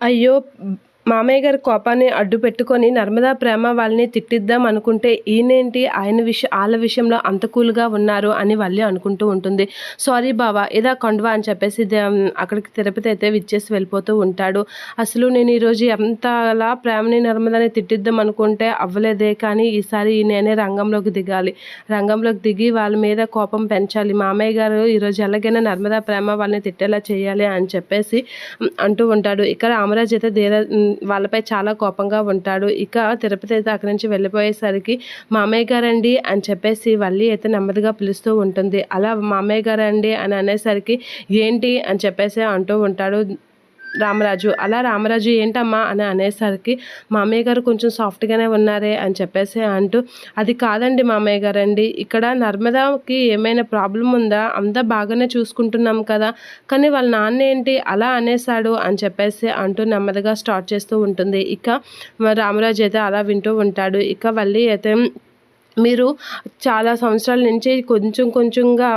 అయ్యో మామయ్య గారి కోపాన్ని అడ్డు పెట్టుకొని నర్మదా ప్రేమ వాళ్ళని తిట్టిద్దాం అనుకుంటే ఈయనేంటి? ఆయన విషయం వాళ్ళ విషయంలో అంత కూల్గా ఉన్నారు అని వాళ్ళే అనుకుంటూ ఉంటుంది. సారీ బావా ఇదా కొండవా అని చెప్పేసి అక్కడికి తిరుపతి అయితే విచ్చేసి వెళ్ళిపోతూ ఉంటాడు. అసలు నేను ఈరోజు ఎంతలా ప్రేమని నర్మదాని తిట్టిద్దాం అనుకుంటే అవ్వలేదే కానీ ఈసారి నేనే రంగంలోకి దిగాలి. రంగంలోకి దిగి వాళ్ళ మీద కోపం పెంచాలి. మామయ్య గారు ఈరోజు ఎలాగైనా నర్మదా ప్రేమ వాళ్ళని తిట్టేలా చేయాలి అని చెప్పేసి అంటూ ఉంటాడు. ఇక్కడ అమరాజ్ అయితే ధీర వాళ్ళపై చాలా కోపంగా ఉంటాడు. ఇక తిరుపతి అయితే అక్కడి నుంచి వెళ్ళిపోయేసరికి మామయ్య గారండి అని చెప్పేసి వల్లి అయితే నెమ్మదిగా పిలుస్తూ ఉంటుంది. అలా మామయ్య గారండి అని అనేసరికి ఏంటి అని చెప్పేసి అంటూ ఉంటాడు. రామరాజు. అలా రామరాజు ఏంటమ్మా అని అనేసరికి మామయ్య గారు కొంచెం సాఫ్ట్గానే ఉన్నారే అని చెప్పేసి అంటూ అది కాదండి మామయ్య గారండి. ఇక్కడ నర్మదాకి ఏమైనా ప్రాబ్లం ఉందా? అంతా బాగానే చూసుకుంటున్నాం కదా. కానీ వాళ్ళ నాన్న ఏంటి? అలా అనేసాడు అని చెప్పేసి అంటూ నెమ్మదిగా స్టార్ట్ చేస్తూ ఉంటుంది. ఇక రామరాజు అయితే అలా వింటూ ఉంటాడు. ఇక వల్లి అయితే మీరు చాలా సంవత్సరాల నుంచి కొంచెం కొంచెంగా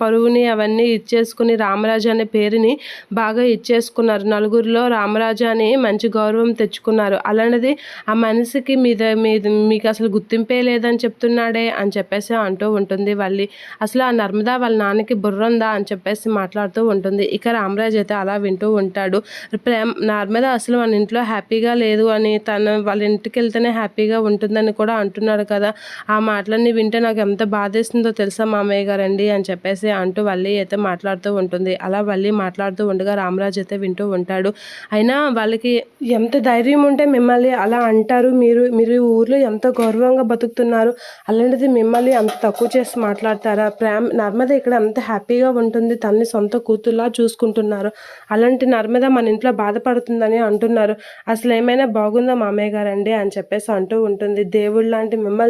పరువుని అవన్నీ ఇచ్చేసుకుని రామరాజు అనే పేరుని బాగా ఇచ్చేసుకున్నారు. నలుగురిలో రామరాజు అని మంచి గౌరవం తెచ్చుకున్నారు. అలాంటిది ఆ మనిషికి మీద మీద మీకు అసలు గుర్తింపే లేదని చెప్తున్నాడే అని చెప్పేసి అంటూ ఉంటుంది వాళ్ళి అసలు ఆ నర్మదా వాళ్ళ నాన్నకి బుర్ర ఉందా అని చెప్పేసి మాట్లాడుతూ ఉంటుంది. ఇక రామరాజు అయితే అలా వింటూ ఉంటాడు. ప్రేమ నర్మదా అసలు మన ఇంట్లో హ్యాపీగా లేదు అని తను వాళ్ళ ఇంటికి వెళ్తేనే హ్యాపీగా ఉంటుందని కూడా అంటున్నాడు కదా. ఆ మాటలన్నీ వింటే నాకు ఎంత బాధేస్తుందో తెలుసా మామయ్య గారండి అని చెప్పేసి అంటూ వల్లి అయితే మాట్లాడుతూ ఉంటుంది. అలా వల్లి మాట్లాడుతూ ఉండగా రామరాజు అయితే వింటూ ఉంటాడు. అయినా వాళ్ళకి ఎంత ధైర్యం ఉంటే మిమ్మల్ని అలా అంటారు. మీరు మీరు ఊర్లో ఎంత గౌరవంగా బతుకుతున్నారు. అలాంటిది మిమ్మల్ని అంత తక్కువ చేసి మాట్లాడతారా? ప్రేమ నర్మద ఇక్కడ అంత హ్యాపీగా ఉంటుంది. తన్ని సొంత కూతుర్లా చూసుకుంటున్నారు. అలాంటి నర్మద మన ఇంట్లో బాధపడుతుందని అంటున్నారు. అసలు ఏమైనా బాగుందా మామయ్య గారండి అని చెప్పేసి అంటూ ఉంటుంది. దేవుడు లాంటి మిమ్మల్ని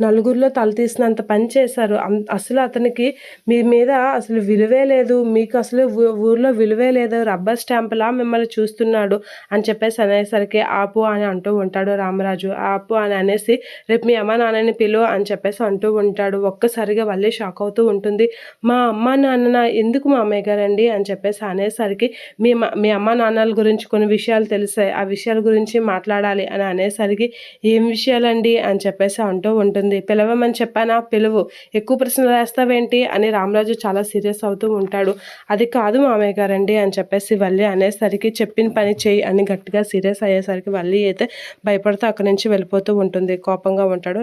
నలుగురిలో తల తీసినంత పని చేశారు. అం- అసలు అతనికి మీ మీద అసలు విలువే లేదు. మీకు అసలు ఊర్లో విలువే లేదు. రబ్బర్ స్టాంపులా మిమ్మల్ని చూస్తున్నాడు అని చెప్పేసి అనేసరికి ఆపు అని అంటూ ఉంటాడు రామరాజు. ఆపు అని అనేసి రేపు మీ అమ్మ నాన్నని పిలువ అని చెప్పేసి అంటూ ఉంటాడు. ఒక్కసారిగా మళ్ళీ షాక్ అవుతూ ఉంటుంది. మా అమ్మ నాన్న ఎందుకు మా అమ్మాయి గారండి అని చెప్పేసి అనేసరికి మీ మీ అమ్మ నాన్నల గురించి కొన్ని విషయాలు తెలిసాయి. ఆ విషయాల గురించి మాట్లాడాలి అని అనేసరికి ఏం విషయాలండి? అని చెప్పేసి అంటూ ఉంటుంది. పిలవమని చెప్పానా? పిలువు. ఎక్కువ ప్రశ్నలు వేస్తావేంటి? అని రామరాజు చాలా సీరియస్ అవుతూ ఉంటాడు. అది కాదు మామయ్య గారండి అని చెప్పేసి వల్లి అనేసరికి చెప్పిన పని చేయి అని గట్టిగా సీరియస్ అయ్యేసరికి వల్లి అయితే భయపడుతూ అక్కడి నుంచి వెళ్ళిపోతూ ఉంటుంది. కోపంగా ఉంటాడు